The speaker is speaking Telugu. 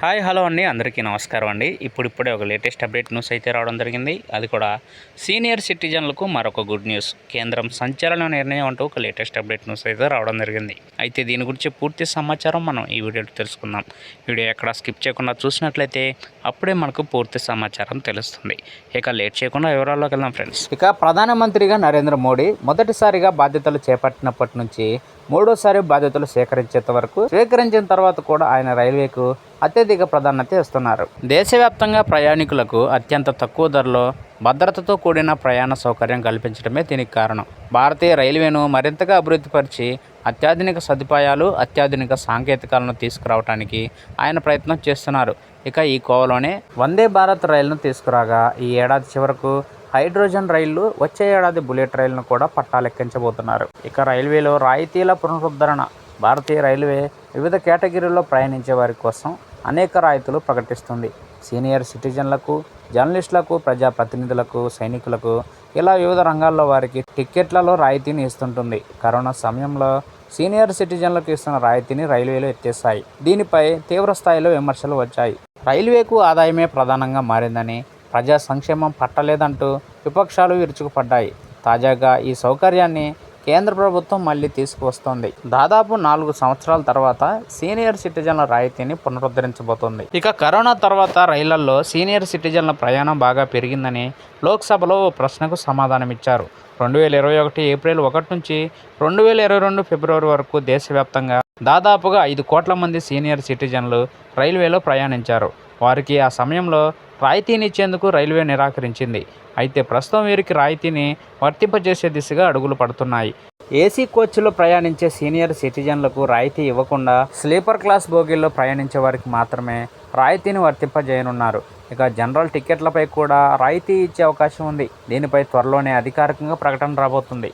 హాయ్ హలో అండి. అందరికీ నమస్కారం అండి. ఇప్పుడు ఇప్పుడే ఒక లేటెస్ట్ అప్డేట్ న్యూస్ అయితే రావడం జరిగింది. అది కూడా సీనియర్ సిటిజన్లకు మరొక గుడ్ న్యూస్. కేంద్రం సంచలన నిర్ణయం అంటూ ఒక లేటెస్ట్ అప్డేట్ న్యూస్ అయితే రావడం జరిగింది. అయితే దీని గురించి పూర్తి సమాచారం మనం ఈ వీడియోలో తెలుసుకుందాం. వీడియో ఎక్కడ స్కిప్ చేయకుండా చూసినట్లయితే అప్పుడే మనకు పూర్తి సమాచారం తెలుస్తుంది. ఇక లేట్ చేయకుండా వివరాల్లోకి వెళ్దాం ఫ్రెండ్స్. ఇక ప్రధానమంత్రిగా నరేంద్ర మోడీ మొదటిసారిగా బాధ్యతలు చేపట్టినప్పటి నుంచి మూడోసారి బాధ్యతలు సేకరించేంత వరకు స్వీకరించిన తర్వాత కూడా ఆయన రైల్వేకు అత్యధిక ప్రాధాన్యత ఇస్తున్నారు. దేశవ్యాప్తంగా ప్రయాణికులకు అత్యంత తక్కువ ధరలో భద్రతతో కూడిన ప్రయాణ సౌకర్యం కల్పించడమే దీనికి కారణం. భారతీయ రైల్వేను మరింతగా అభివృద్ధిపరిచి అత్యాధునిక సదుపాయాలు అత్యాధునిక సాంకేతికాలను తీసుకురావడానికి ఆయన ప్రయత్నం చేస్తున్నారు. ఇక ఈ కోవలోనే వందే భారత్ రైలును తీసుకురాగా ఈ ఏడాది చివరకు హైడ్రోజన్ రైళ్ళు వచ్చే ఏడాది బుల్లెట్ రైలును కూడా పట్టాలెక్కించబోతున్నారు. ఇక రైల్వేలో రాయితీల పునరుద్ధరణ భారతీయ రైల్వే వివిధ కేటగిరీల్లో ప్రయాణించే వారి కోసం అనేక రాయితీలు ప్రకటిస్తుంది. సీనియర్ సిటిజన్లకు జర్నలిస్టులకు ప్రజాప్రతినిధులకు సైనికులకు ఇలా వివిధ రంగాల్లో వారికి టిక్కెట్లలో రాయితీని ఇస్తుంటుంది. కరోనా సమయంలో సీనియర్ సిటిజన్లకు ఇస్తున్న రాయితీని రైల్వేలు ఎత్తేస్తాయి దీనిపై తీవ్ర స్థాయిలో విమర్శలు వచ్చాయి. రైల్వేకు ఆదాయమే ప్రధానంగా మారిందని ప్రజా సంక్షేమం పట్టలేదంటూ విపక్షాలు విరుచుకుపడ్డాయి. తాజాగా ఈ సౌకర్యాన్ని కేంద్ర ప్రభుత్వం మళ్ళీ తీసుకువస్తోంది. దాదాపు నాలుగు సంవత్సరాల తర్వాత సీనియర్ సిటిజన్ల రాయితీని పునరుద్ధరించబోతోంది. ఇక కరోనా తర్వాత రైళ్ళలో సీనియర్ సిటిజన్ల ప్రయాణం బాగా పెరిగిందని లోక్సభలో ఓ ప్రశ్నకు సమాధానమిచ్చారు. రెండు వేల ఇరవై ఒకటి ఏప్రిల్ ఒకటి నుంచి రెండు వేల ఇరవై రెండు ఫిబ్రవరి వరకు దేశవ్యాప్తంగా దాదాపుగా ఐదు కోట్ల మంది సీనియర్ సిటిజన్లు రైల్వేలో ప్రయాణించారు. వారికి ఆ సమయంలో రాయితీని ఇచ్చేందుకు రైల్వే నిరాకరించింది. అయితే ప్రస్తుతం వీరికి రాయితీని వర్తింపజేసే దిశగా అడుగులు పడుతున్నాయి. ఏసీ కోచ్లో ప్రయాణించే సీనియర్ సిటిజన్లకు రాయితీ ఇవ్వకుండా స్లీపర్ క్లాస్ బోగీల్లో ప్రయాణించే వారికి మాత్రమే రాయితీని వర్తింపజేయనున్నారు. ఇక జనరల్ టికెట్లపై కూడా రాయితీ ఇచ్చే అవకాశం ఉంది. దీనిపై త్వరలోనే అధికారికంగా ప్రకటన రాబోతుంది.